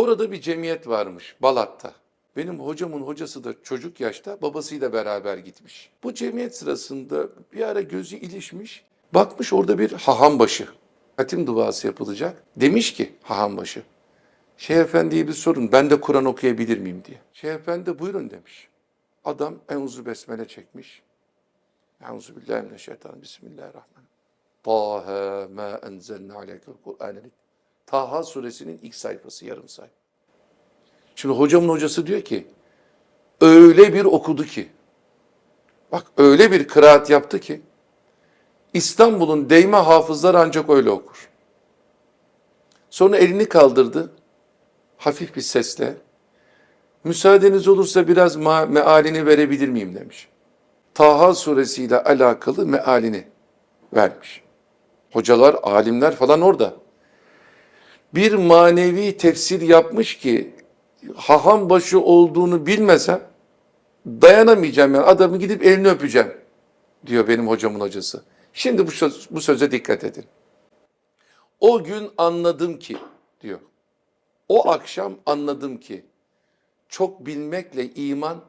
Orada bir cemiyet varmış Balat'ta. Benim hocamın hocası da çocuk yaşta babasıyla beraber gitmiş. Bu cemiyet sırasında bir ara gözü ilişmiş. Bakmış orada bir haham başı. Hatim duası yapılacak. Demiş ki haham başı. Şeyh Efendi'ye bir sorun ben de Kur'an okuyabilir miyim diye. Şeyh Efendi buyurun demiş. Adam enzu besmele çekmiş. Euzu billahi mineşşeytanirracim. Bismillahirrahmanirrahim. Taha ma enzelne aleykel Kur'an'ı. Taha suresinin ilk sayfası yarım sayfa. Şimdi hocamın hocası diyor ki öyle bir okudu ki bak öyle bir kıraat yaptı ki İstanbul'un değme hafızlar ancak öyle okur. Sonra elini kaldırdı hafif bir sesle müsaadeniz olursa biraz mealini verebilir miyim demiş. Taha suresiyle alakalı mealini vermiş. Hocalar, alimler falan orada. Bir manevi tefsir yapmış ki haham başı olduğunu bilmesem dayanamayacağım yani adamı gidip elini öpeceğim diyor benim hocamın hocası. Şimdi bu, söz, bu söze dikkat edin. O gün anladım ki diyor. O akşam anladım ki çok bilmekle iman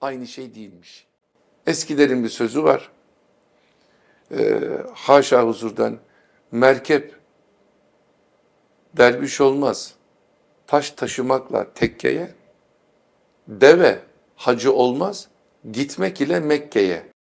aynı şey değilmiş. Eskilerin bir sözü var. Ee, haşa huzurdan merkep derviş olmaz. Taş taşımakla tekkeye, deve hacı olmaz. Gitmek ile Mekke'ye.